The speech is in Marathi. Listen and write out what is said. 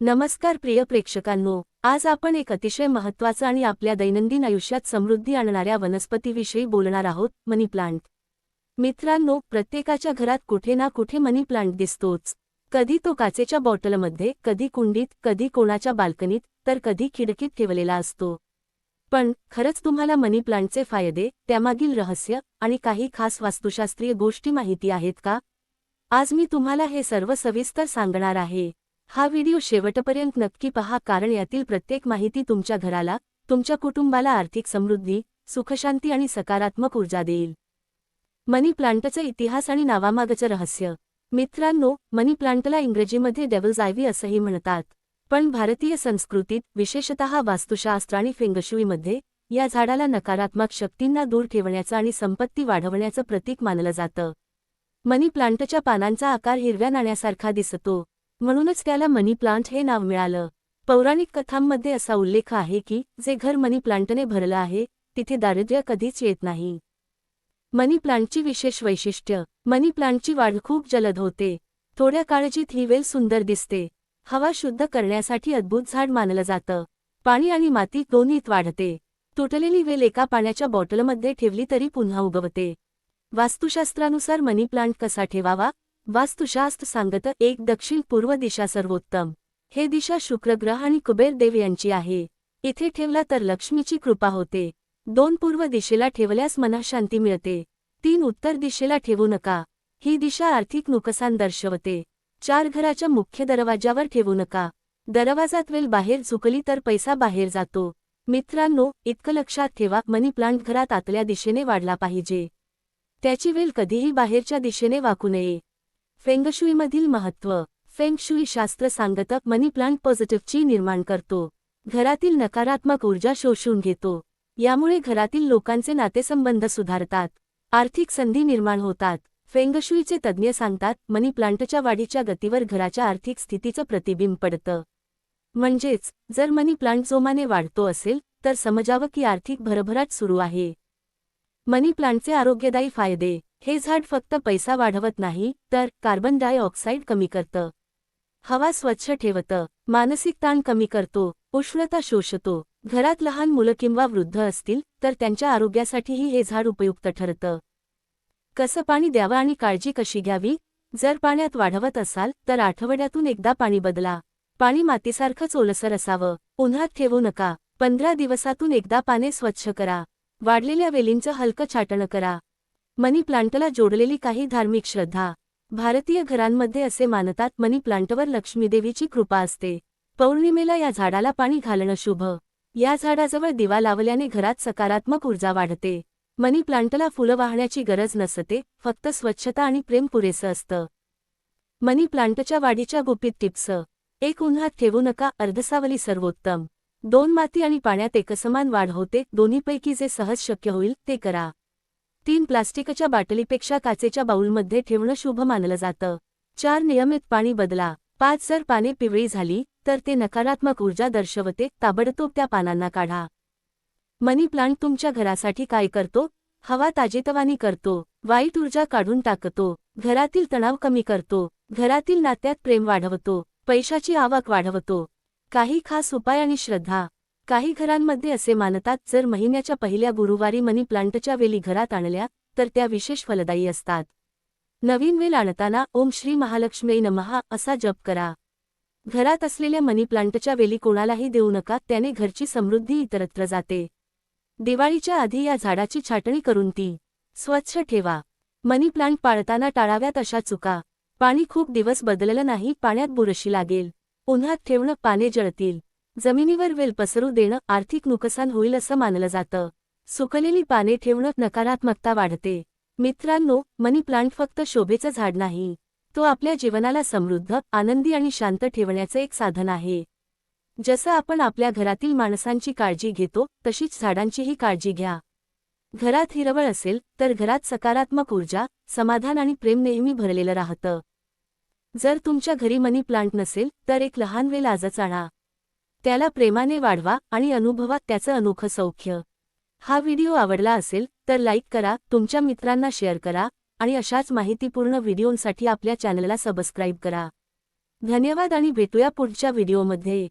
नमस्कार प्रिय प्रेक्षकांनो आज आपण एक अतिशय महत्त्वाचं आणि आपल्या दैनंदिन आयुष्यात समृद्धी आणणाऱ्या वनस्पतीविषयी बोलणार आहोत मनी प्लांट मित्रांनो प्रत्येकाच्या घरात कुठे ना कुठे मनी प्लांट दिसतोच. कधी तो काचेच्या बॉटलमध्ये कधी कुंडीत कधी कोणाच्या बाल्कनीत तर कधी खिडकीत ठेवलेला असतो. पण खरंच तुम्हाला मनी प्लांटचे फायदे त्यामागील रहस्य आणि काही खास वास्तुशास्त्रीय गोष्टी माहिती आहेत का? आज मी तुम्हाला हे सर्व सविस्तर सांगणार आहे. हा व्हिडिओ शेवटपर्यंत नक्की पहा कारण यातील प्रत्येक माहिती तुमच्या घराला तुमच्या कुटुंबाला आर्थिक समृद्धी सुखशांती आणि सकारात्मक ऊर्जा देईल. मनी प्लांटचा इतिहास आणि नावामागचं रहस्य. मित्रांनो मनी प्लांटला इंग्रजीमध्ये डेव्हल्स आयव्ही असंही म्हणतात. पण भारतीय संस्कृतीत विशेषतः वास्तुशास्त्र आणि फेंगशुईमध्ये या झाडाला नकारात्मक शक्तींना दूर ठेवण्याचं आणि संपत्ती वाढवण्याचं प्रतीक मानलं जातं. मनी प्लांटच्या पानांचा आकार हिरव्या नाण्यासारखा दिसतो. म्हणूनच त्याला मनी प्लांट हे नाव मिळालं. पौराणिक कथांमध्ये असा उल्लेख आहे की जे घर मनी प्लांटने भरलं आहे तिथे दारिद्र्य कधीच येत नाही. मनी प्लांटची विशेष वैशिष्ट्य मनी प्लांटची वाढ खूप जलद होते. थोड्या काळजीत ही वेल सुंदर दिसते. हवा शुद्ध करण्यासाठी अद्भुत झाड मानलं जातं. पाणी आणि माती दोन्हीत वाढते. तुटलेली वेल एका पाण्याच्या बॉटलमध्ये ठेवली तरी पुन्हा उगवते. वास्तुशास्त्रानुसार मनी प्लांट कसा ठेवावा? वास्तुशास्त्र सांगतं एक दक्षिण पूर्व दिशा सर्वोत्तम. हे दिशा शुक्रग्रह आणि कुबेर देव यांची आहे. इथे ठेवला तर लक्ष्मीची कृपा होते. दोन पूर्व दिशेला ठेवल्यास मनाशांती मिळते. तीन उत्तर दिशेला ठेवू नका. ही दिशा आर्थिक नुकसान दर्शवते. चार घराच्या मुख्य दरवाजावर ठेवू नका. दरवाजात वेल बाहेर झुकली तर पैसा बाहेर जातो. मित्रांनो इतकं लक्षात ठेवा मनी प्लांट घरात आतल्या दिशेने वाढला पाहिजे. त्याची वेल कधीही बाहेरच्या दिशेने वाकू नये. फेंगशुईमधील महत्त्व. फेंगशुई शास्त्र सांगतं मनी प्लांट पॉझिटिव्हची निर्माण करतो. घरातील नकारात्मक ऊर्जा शोषून घेतो. यामुळे घरातील लोकांचे नातेसंबंध सुधारतात. आर्थिक संधी निर्माण होतात. फेंगशुईचे तज्ज्ञ सांगतात मनी प्लांटच्या वाढीच्या गतीवर घराच्या आर्थिक स्थितीचं प्रतिबिंब पडतं. म्हणजेच जर मनी प्लांट जोमाने वाढतो असेल तर समजावं की आर्थिक भरभराट सुरू आहे. मनी प्लांटचे आरोग्यदायी फायदे. हे झाड फक्त पैसा वाढवत नाही तर कार्बन डायऑक्साईड कमी करतं. हवा स्वच्छ ठेवतं मानसिक ताण कमी करतो उष्णता शोषतो. घरात लहान मुलं किंवा वृद्ध असतील तर त्यांच्या आरोग्यासाठीही हे झाड उपयुक्त ठरतं. कसं पाणी द्यावं आणि काळजी कशी घ्यावी? जर पाण्यात वाढवत असाल तर आठवड्यातून एकदा पाणी बदला. पाणी मातीसारखंच ओलसर असावं. उन्हात ठेवू नका. पंधरा दिवसातून एकदा पाने स्वच्छ करा. वाढलेल्या वेलींचं हलकं छाटणं करा. मनी प्लांटला जोडलेली काही धार्मिक श्रद्धा. भारतीय घरांमध्ये असे मानतात मनी प्लांटवर लक्ष्मीदेवीची कृपा असते. पौर्णिमेला या झाडाला पाणी घालणं शुभ. या झाडाजवळ दिवा लावल्याने घरात सकारात्मक ऊर्जा वाढते. मनी प्लांटला फुलं वाहण्याची गरज नसते फक्त स्वच्छता आणि प्रेम पुरेसं असतं. मनी प्लांटच्या वाढीच्या गुपित टिप्स. एक उन्हात ठेवू नका अर्धसावली सर्वोत्तम. दोन माती आणि पाण्यात एकसमान वाढ होते दोन्हीपैकी जे सहज शक्य होईल ते करा. तीन प्लास्टिकच्या बाटलीपेक्षा काचेच्या बाऊलमध्ये ठेवणं शुभ मानलं जातं. चार नियमित पाणी बदला. पाच जर पाने पिवळी झाली तर ते नकारात्मक ऊर्जा दर्शवते. ताबडतोब त्या पानांना काढा. मनी प्लांट तुमच्या घरासाठी काय करतो? हवा ताजेतवानी करतो. वाईट ऊर्जा काढून टाकतो. घरातील तणाव कमी करतो. घरातील नात्यात प्रेम वाढवतो. पैशाची आवक वाढवतो. काही खास उपाय आणि श्रद्धा. काही घरांमध्ये असे मानतात जर महिन्याच्या पहिल्या गुरुवारी मनी प्लांटच्या वेली घरात आणल्या तर त्या विशेष फलदायी असतात. नवीन वेल आणताना ओम श्री महालक्ष्मी नमहा असा जप करा. घरात असलेल्या मनी प्लांटच्या वेली कोणालाही देऊ नका त्याने घरची समृद्धी इतरत्र जाते. दिवाळीच्या आधी या झाडाची छाटणी करून ती स्वच्छ ठेवा. मनी प्लांट पाळताना टाळाव्यात अशा चुका. पाणी खूप दिवस बदललं नाही पाण्यात बुरशी लागेल. उन्हात ठेवणं पाने जळतील. जमिनीवर वेल पसरू देणं आर्थिक नुकसान होईल असं मानलं जातं. सुकलेली पाने ठेवणं नकारात्मकता वाढते. मित्रांनो मनी प्लांट फक्त शोभेचं झाड नाही. तो आपल्या जीवनाला समृद्ध आनंदी आणि शांत ठेवण्याचं एक साधन आहे. जसं आपण आपल्या घरातील माणसांची काळजी घेतो तशीच झाडांचीही काळजी घ्या. घरात हिरवळ असेल तर घरात सकारात्मक ऊर्जा समाधान आणि प्रेम नेहमी भरलेलं राहतं. जर तुमच्या घरी मनी प्लांट नसेल तर एक लहान वेल आजच आणा. त्याला प्रेमाने वाढवा आणि अनुभवा त्याचं अनोखं सौख्य. हा व्हिडिओ आवडला असेल तर लाईक करा तुमच्या मित्रांना शेअर करा आणि अशाच माहितीपूर्ण व्हिडिओंसाठी आपल्या चॅनलला सबस्क्राईब करा. धन्यवाद आणि भेटूया पुढच्या व्हिडिओमध्ये.